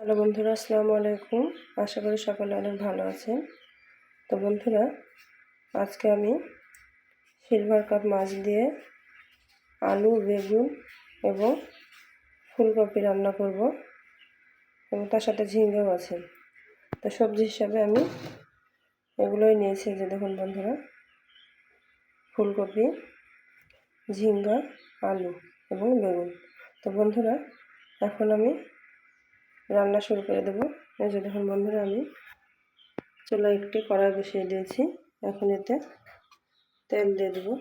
Hello বন্ধুরা, আসসালামু আলাইকুম। আশা করি সকলে অনেক ভালো আছেন। তো বন্ধুরা, আজকে আমি সিলভার কাপ মাছ দিয়ে আলু, বেগুন এবং ফুলকপি রান্না করব এবং তার সাথে ঝিঙ্গাও আছে। তো সবজি হিসাবে আমি এগুলোই নিয়েছি যে দেখুন বন্ধুরা, ফুলকপি, ঝিঙ্গা, আলু এবং বেগুন। তো বন্ধুরা, এখন আমি রান্না শুরু করে দেবো। যে দেখুন বন্ধুরা, আমি চুলায় একটি কড়াই বসিয়ে দিয়েছি। এখন এতে তেল দিয়ে দেবো।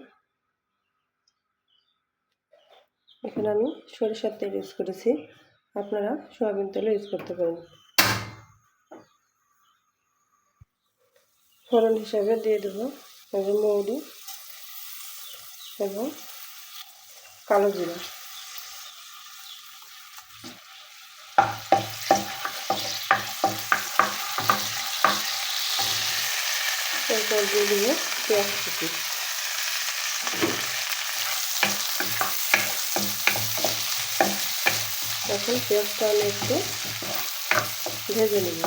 এখানে আমি সরিষার তেল ইউজ করেছি। আপনারা সয়াবিন তেলও ইউজ করতে পারেন। ফোড়ন হিসাবে দিয়ে দেবো। এবং মৌরি এবং কালো জিরা। এরপর দিয়ে দেবো এখন পেঁয়াজটা আমি একটু ভেজে নেব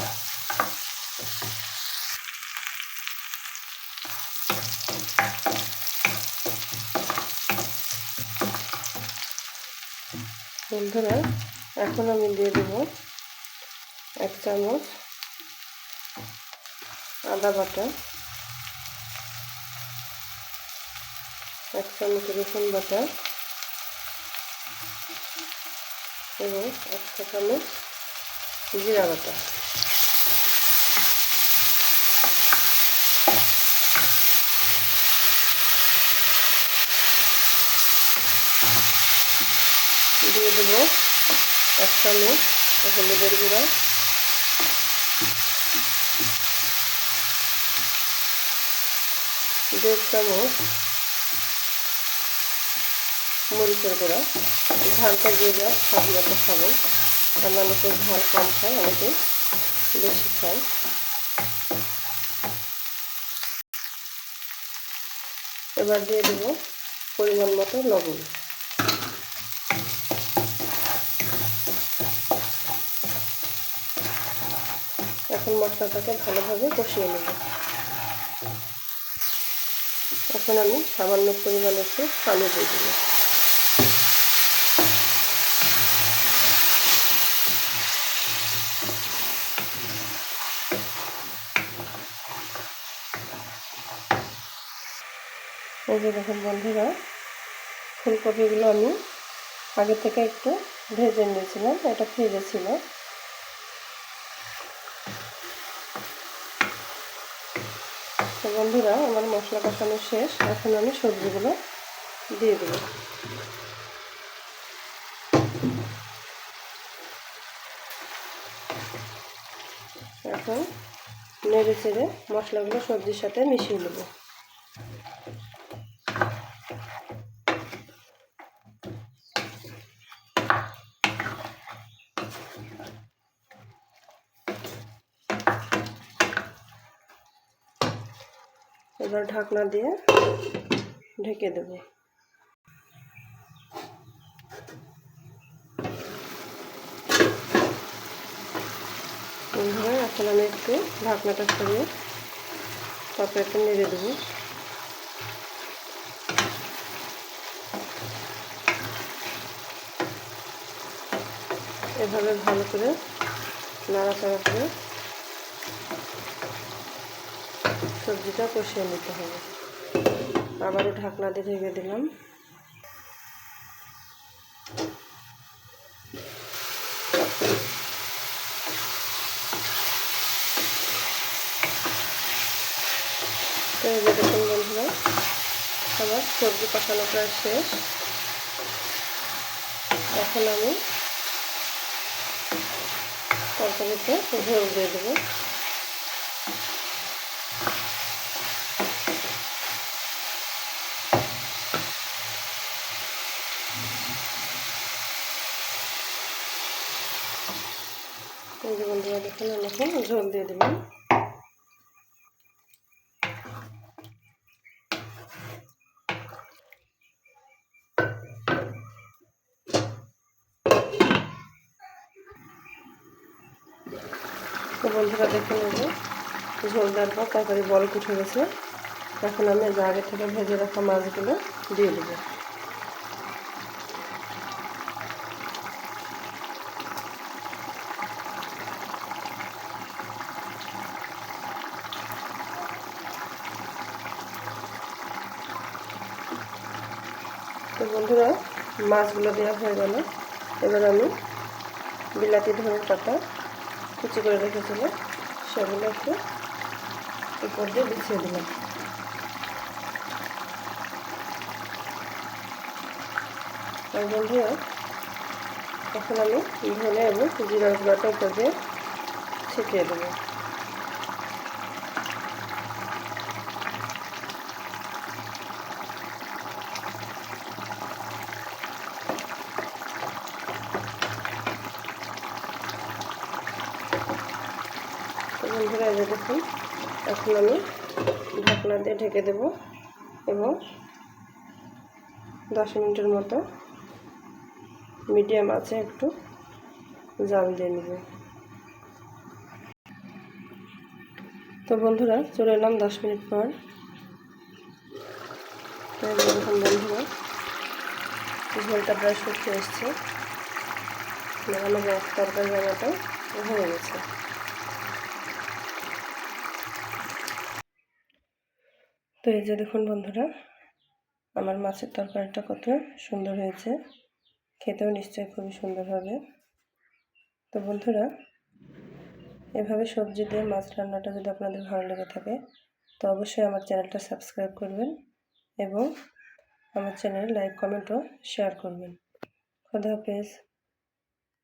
বন্ধুরা এখন আমি দিয়ে দেবো এক চামচ আদা বাটা এক চামচ রসুন বাটা এবং এক চামচ জিরা বাটা। দিয়ে দেবো এক চামচ হলুদের গুঁড়া। দেড় চামচ মরিচের গুঁড়া। ঝালটা দিয়ে যা স্বাদ মতো খাবেন কারণ অনেকে ঝাল কম খায়, অনেকে বেশি খায়। এবার দিয়ে দেবো পরিমাণ মতো লবণ। এখন মশলাটাকে ভালোভাবে কষিয়ে নেব। এখন আমি সামান্য পরিমাণ একটু পানি দিয়ে দেবো। এই যে দেখুন বন্ধুরা, ফুলকপিগুলো আমি আগে থেকে একটু ভেজে নিয়েছিলাম, এটা ফ্রিজে ছিল। বন্ধুরা, আমার মশলা কষানো শেষ, এখন আমি সবজিগুলো দিয়ে দেবো। এখন নেড়ে চেড়ে মশলাগুলো সবজির সাথে মিশিয়ে নেব। এবার ঢাকনা দিয়ে ঢেকে দেব। এইভাবে এখন আমি একটু ঢাকনাটা সরিয়ে তারপরে একটু নেড়ে দেবো। এভাবে ভালো করে নাড়াচাড়া করে সবজিটা কষিয়ে নিতে হবে। আবারও ঢাকনা দিয়ে ঢেকে দিলাম। দেখুন বন্ধুরা, আমার সবজি কষানো প্রায় শেষ। এখন আমি তরকারিতে ঝোল দিয়ে দেবো। বন্ধুরা দেখুন এখন ঝোল দিয়ে দিলাম। তো বন্ধুরা দেখে নেব ঝোল দেওয়ার পর তরকারি বল উঠে গেছে। এখন আমি আগে থেকে ভেজে রাখা মাছগুলো দিয়ে দেবো। বন্ধুরা, মাছগুলো দেওয়া হয়ে গেল। এবার আমি বিলাতি ধনের পাতা কুচি করে রেখেছিল সেগুলো একটু উপর দিয়ে বিছিয়ে দিলাম। আর বন্ধুরা, এখন আমি ধনে এবং জিরার গুঁড়াটা উপর দিয়ে ছিটিয়ে দেবো। বন্ধুরা দেখুন। এখন আমি ঢাকনা দিয়ে ঢেকে দেব এবং দশ মিনিটের মতো মিডিয়াম আছে একটু জাল দিয়ে নেব। তো বন্ধুরা, চলে এলাম দশ মিনিট পর। দেখুন বন্ধুরা, ঝোলটা প্রায় শুকিয়ে এসছে। আমার তরকারি জামাটা হয়ে গেছে। তো এই যে দেখুন বন্ধুরা, আমার মাছের তরকারিটা কত সুন্দর হয়েছে। খেতেও নিশ্চয়ই খুবই সুন্দর হবে। তো বন্ধুরা, এভাবে সবজি দিয়ে মাছ রান্নাটা যদি আপনাদের ভালো লেগে থাকে, তো অবশ্যই আমার চ্যানেলটা সাবস্ক্রাইব করবেন এবং আমার চ্যানেল লাইক, কমেন্ট ও শেয়ার করবেন। খোদা হাফেজ।